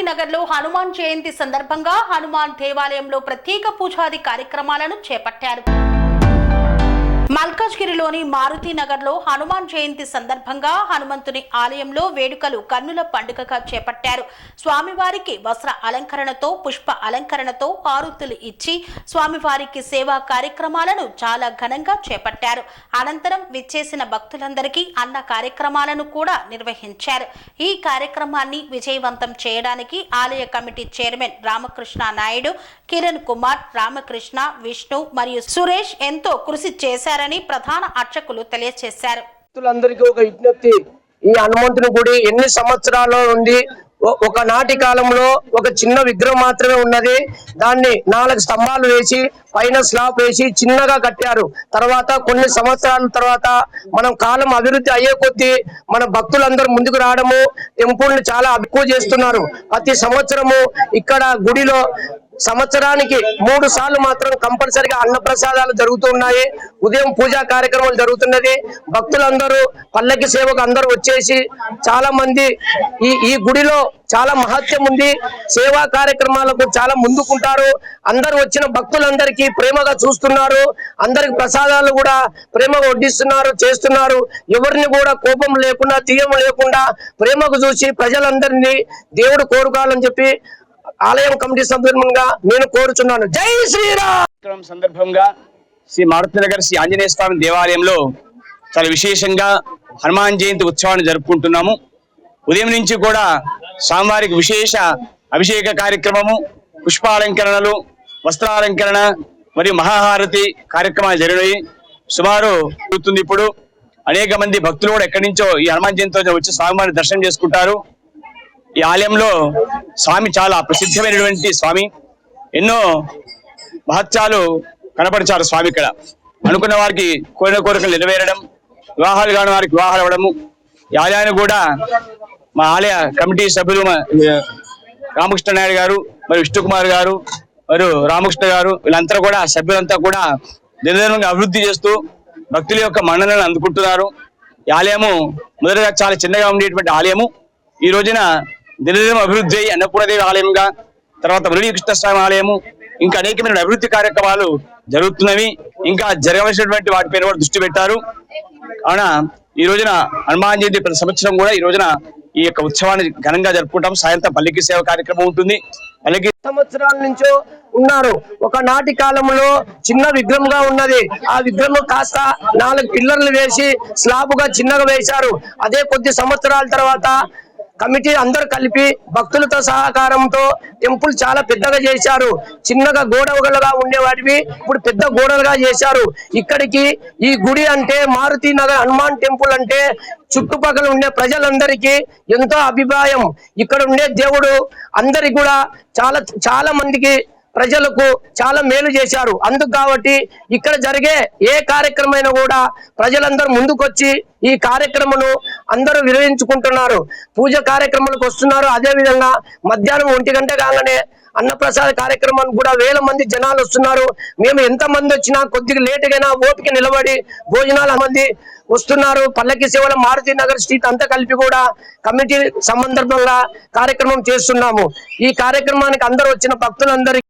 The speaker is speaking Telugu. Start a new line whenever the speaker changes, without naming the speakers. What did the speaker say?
మారుతీనగర్లో హనుమాన్ జయంతి సందర్భంగా హనుమాన్ దేవాలయంలో ప్రత్యేక పూజాది కార్యక్రమాలను చేపట్టారు. మల్కాజ్గిరిలోని మారుతినగర్లో హనుమాన్ జయంతి సందర్భంగా హనుమంతుని ఆలయంలో వేడుకలు కన్నుల పండుగగా చేపట్టారు. స్వామివారికి వస్త్ర అలంకరణతో పుష్ప అలంకరణతో హారతులు ఇచ్చి స్వామివారికి సేవా కార్యక్రమాలను చాలా ఘనంగా చేపట్టారు. అనంతరం విచ్చేసిన భక్తులందరికీ అన్న కార్యక్రమాలను కూడా నిర్వహించారు. ఈ కార్యక్రమాన్ని విజయవంతం చేయడానికి ఆలయ కమిటీ చైర్మన్ రామకృష్ణ నాయుడు కిరణ్ కుమార్ రామకృష్ణ విష్ణు మరియు సురేష్ ఎంతో కృషి చేశారు. చేశారని ప్రధాన అర్చకులు తెలియజేశారు.
భక్తులందరికీ ఒక విజ్ఞప్తి. ఈ హనుమంతుని గుడి ఎన్ని సంవత్సరాల్లో ఉంది? ఒక నాటి కాలంలో ఒక చిన్న విగ్రహం మాత్రమే ఉన్నది. దాన్ని నాలుగు స్తంభాలు వేసి పైన స్లాబ్ వేసి చిన్నగా కట్టారు. తర్వాత కొన్ని సంవత్సరాల తర్వాత మనం కాలం అభివృద్ధి అయ్యే కొద్దీ మన భక్తులందరూ ముందుకు రావడము టెంపుల్ని చాలా ఎక్కువ చేస్తున్నారు. ప్రతి సంవత్సరము ఇక్కడ గుడిలో సంవత్సరానికి మూడు సార్లు మాత్రం కంపల్సరిగా అన్న ప్రసాదాలు జరుగుతున్నాయి. ఉదయం పూజా కార్యక్రమాలు జరుగుతున్నది. భక్తులందరూ పల్లకి సేవకు అందరూ వచ్చేసి చాలా మంది ఈ ఈ గుడిలో చాలా మహత్యం ఉంది. సేవా కార్యక్రమాలకు చాలా ముందుకుంటారు. అందరు వచ్చిన భక్తులందరికీ ప్రేమగా చూస్తున్నారు. అందరికి ప్రసాదాలు కూడా ప్రేమగా వడ్డిస్తున్నారు చేస్తున్నారు. ఎవరిని కూడా కోపం లేకుండా తీయం లేకుండా ప్రేమకు చూసి ప్రజలందరినీ దేవుడు కోరుకోవాలని చెప్పి ఆలయం కమిటీ సందర్భంగా నేను కోరుచున్నాను. జై శ్రీరామ్!
సందర్భంగా శ్రీ మారుతినగర్ శ్రీ ఆంజనేయ స్వామి దేవాలయంలో చాలా విశేషంగా హనుమాన్ జయంతి ఉత్సవాన్ని జరుపుకుంటున్నాము. ఉదయం నుంచి కూడా స్వామివారికి విశేష అభిషేక కార్యక్రమము పుష్పాలంకరణలు వస్త్రాలంకరణ మరియు మహాహారతి కార్యక్రమాలు జరిగినాయి. సుమారు జరుగుతుంది ఇప్పుడు. అనేక మంది భక్తులు కూడా ఎక్కడి నుంచో ఈ హనుమాన్ జయంతి వచ్చి స్వామివారిని దర్శనం చేసుకుంటారు. ఈ ఆలయంలో స్వామి చాలా ప్రసిద్ధమైనటువంటి స్వామి. ఎన్నో మహత్యాలు కనపరిచారు స్వామి ఇక్కడ. అనుకున్న వారికి కోరిన కోరికలు నెరవేరడం వివాహాలు కాని వారికి వివాహాలు అవ్వడము. ఈ ఆలయాన్ని కూడా మా ఆలయ కమిటీ సభ్యులు రామకృష్ణ నాయుడు గారు మరియు విష్ణుకుమార్ గారు మరియు రామకృష్ణ గారు వీళ్ళంతా కూడా సభ్యులంతా కూడా నిరంతరంగా అభివృద్ధి చేస్తూ భక్తుల యొక్క మన్ననలను అందుకుంటున్నారు. ఈ ఆలయము మొదటగా చాలా చిన్నగా ఉండేటువంటి ఆలయము. ఈ రోజున దినదినం అభివృద్ధి అయి అన్నపూర్ణదేవి ఆలయంగా తర్వాత మురళీకృష్ణ స్వామి ఆలయము ఇంకా అనేకమైన అభివృద్ధి కార్యక్రమాలు జరుగుతున్నవి. ఇంకా జరగవలసినటువంటి వాటిపైన కూడా దృష్టి పెట్టారు. కావున ఈ రోజున హనుమాన్ జయంతి ప్రతి సంవత్సరం కూడా ఈ రోజున ఈ యొక్క ఉత్సవాన్ని ఘనంగా జరుపుకుంటాం సాయంత్రం పల్లికి సేవ కార్యక్రమం ఉంటుంది. అలాగే
సంవత్సరాల నుంచో ఉన్నారు. ఒక నాటి కాలంలో చిన్న విగ్రహంగా ఉన్నది. ఆ విగ్రహం కాస్త నాలుగు పిల్లర్లు వేసి స్లాబుగా చిన్నగా వేశారు. అదే కొద్ది సంవత్సరాల తర్వాత కమిటీ అందరు కలిపి భక్తులతో సహకారంతో టెంపుల్ చాలా పెద్దగా చేశారు. చిన్నగా గోడవగలుగా ఉండేవాటివి ఇప్పుడు పెద్ద గోడలుగా చేశారు. ఇక్కడికి ఈ గుడి అంటే మారుతి నగర్ హనుమాన్ టెంపుల్ అంటే చుట్టుపక్కల ఉండే ప్రజలందరికీ ఎంతో అభిప్రాయం. ఇక్కడ ఉండే దేవుడు అందరికి కూడా చాలా చాలా మందికి ప్రజలకు చాలా మేలు చేశారు. అందుకు కాబట్టి ఇక్కడ జరిగే ఏ కార్యక్రమైనా కూడా ప్రజలందరూ ముందుకొచ్చి ఈ కార్యక్రమను అందరూ విరమించుకుంటున్నారు పూజ కార్యక్రమాలకు వస్తున్నారు. అదే విధంగా మధ్యాహ్నం ఒంటి గంట కాగానే అన్నప్రసాద కార్యక్రమానికి కూడా వేల మంది జనాలు వస్తున్నారు. మేము ఎంత మంది వచ్చినా కొద్దిగా లేటుగైనా ఓపిక నిలబడి భోజనాల మంది వస్తున్నారు. పల్లకి సేవల మారుతి నగర్ స్ట్రీట్ అంతా కలిపి కూడా కమిటీ సందర్భంగా కార్యక్రమం చేస్తున్నాము. ఈ కార్యక్రమానికి అందరూ వచ్చిన భక్తులందరికీ